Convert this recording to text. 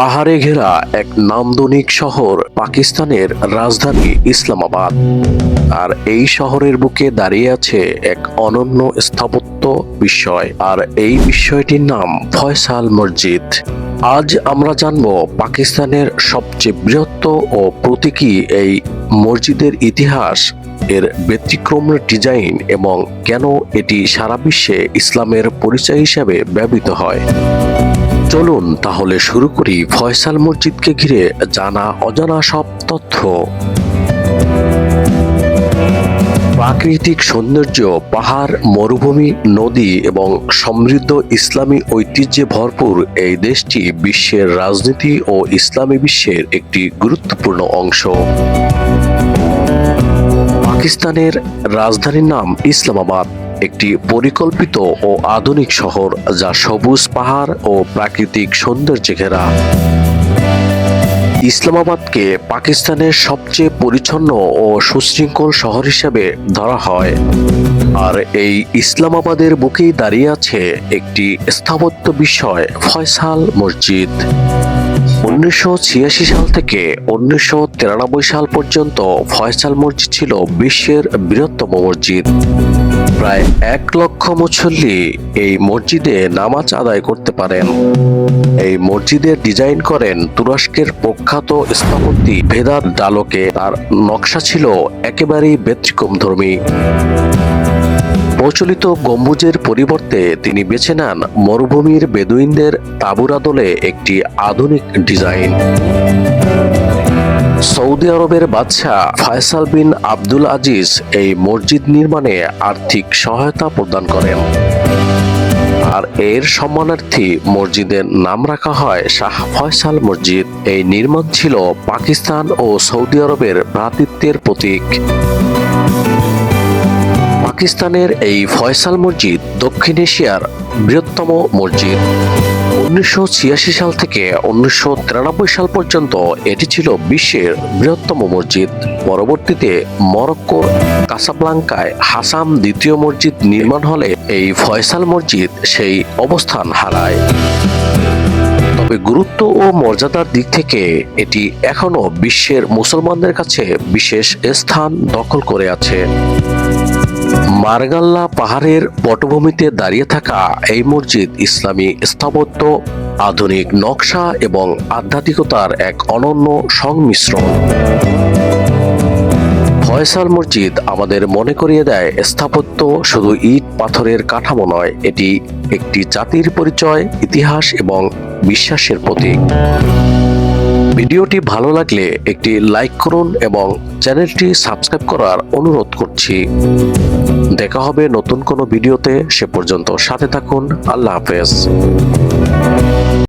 পাহাড়ে ঘেরা এক নান্দনিক শহর পাকিস্তানের রাজধানী ইসলামাবাদ। আর এই শহরের বুকে দাঁড়িয়ে আছে এক অনন্য স্থাপত্য বিস্ময়। আর এই বিস্ময়টির নাম ফয়সাল মসজিদ। আজ আমরা জানব পাকিস্তানের সবচেয়ে বৃহত্ত ও প্রতীকী এই মসজিদের ইতিহাস, এর ব্যতিক্রম ডিজাইন এবং কেন এটি সারা বিশ্বে ইসলামের পরিচয় হিসেবে ব্যবহৃত হয়। চলুন তাহলে শুরু করি ফয়সাল মসজিদকে ঘিরে জানা অজানা সব তথ্য। প্রাকৃতিক সৌন্দর্য, পাহাড়, মরুভূমি, নদী এবং সমৃদ্ধ ইসলামী ঐতিহ্যে ভরপুর এই দেশটি বিশ্বের রাজনীতি ও ইসলামী বিশ্বের একটি গুরুত্বপূর্ণ অংশ। পাকিস্তানের রাজধানীর নাম ইসলামাবাদ। একটি পরিকল্পিত ও আধুনিক শহর যা সবুজ পাহাড় ও প্রাকৃতিক সৌন্দর্যে ঘেরা। ইসলামাবাদকে পাকিস্তানের সবচেয়ে পরিচ্ছন্ন ও সুশৃঙ্খল শহর হিসেবে ধরা হয়। আর এই ইসলামাবাদের বুকেই দাঁড়িয়ে আছে একটি স্থাপত্য বিষয়, ফয়সাল মসজিদ। উনিশশো ছিয়াশি সাল থেকে উনিশশো তিরানব্বই সাল পর্যন্ত ফয়সাল মসজিদ ছিল বিশ্বের বৃহত্তম মসজিদ। প্রায় এক লক্ষ মুসল্লি এই মসজিদে নামাজ আদায় করতে পারেন। এই মসজিদের ডিজাইন করেন তুরস্কের প্রখ্যাত স্থপতি ভেদাত ডালোকে তার নকশা ছিল একেবারেই ব্যতিক্রমধর্মী প্রচলিত গম্বুজের পরিবর্তে তিনি বেছে নেন মরুভূমির বেদুইনদের তাবুর আদলে একটি আধুনিক ডিজাইন। সৌদি আরবের বাদশাহ ফয়সাল বিন আব্দুল আজিজ এই মসজিদ নির্মাণে আর্থিক সহায়তা প্রদান করেন। আর এর সম্মানার্থে মসজিদের নাম রাখা হয় শাহ ফয়সাল মসজিদ। এই নির্মাণ ছিল পাকিস্তান ও সৌদি আরবের ভ্রাতৃত্বের প্রতীক। পাকিস্তানের এই ফয়সাল মসজিদ দক্ষিণ এশিয়ার বৃহত্তম মসজিদ। উনিশশো ছিয়াশি সাল থেকে উনিশশো তিরানব্বই সাল পর্যন্ত এটি ছিল বিশ্বের বৃহত্তম মসজিদ। পরবর্তীতে মরক্কোর কাসাব্লাঙ্কায় হাসাম দ্বিতীয় মসজিদ নির্মাণ হলে এই ফয়সাল মসজিদ সেই অবস্থান হারায়। তবে গুরুত্ব ও মর্যাদার দিক থেকে এটি এখনও বিশ্বের মুসলমানদের কাছে বিশেষ স্থান দখল করে আছে। মারগাল্লা পাহাড়ের পটভূমিতে দাঁড়িয়ে থাকা এই মসজিদ ইসলামী স্থাপত্য, আধুনিক নকশা এবং আধ্যাত্মিকতার এক অনন্য সংমিশ্রণ। ফয়সাল মসজিদ আমাদের মনে করিয়ে দেয়, স্থাপত্য শুধু ইট পাথরের কাঠামো নয়, এটি একটি জাতির পরিচয়, ইতিহাস এবং বিশ্বাসের প্রতীক। ভিডিওটি ভালো লাগলে একটি লাইক করুন এবং চ্যানেলটি সাবস্ক্রাইব করার অনুরোধ করছি। দেখা হবে নতুন কোনো ভিডিওতে সে পর্যন্ত সাথে থাকুন। আল্লাহ হাফেজ।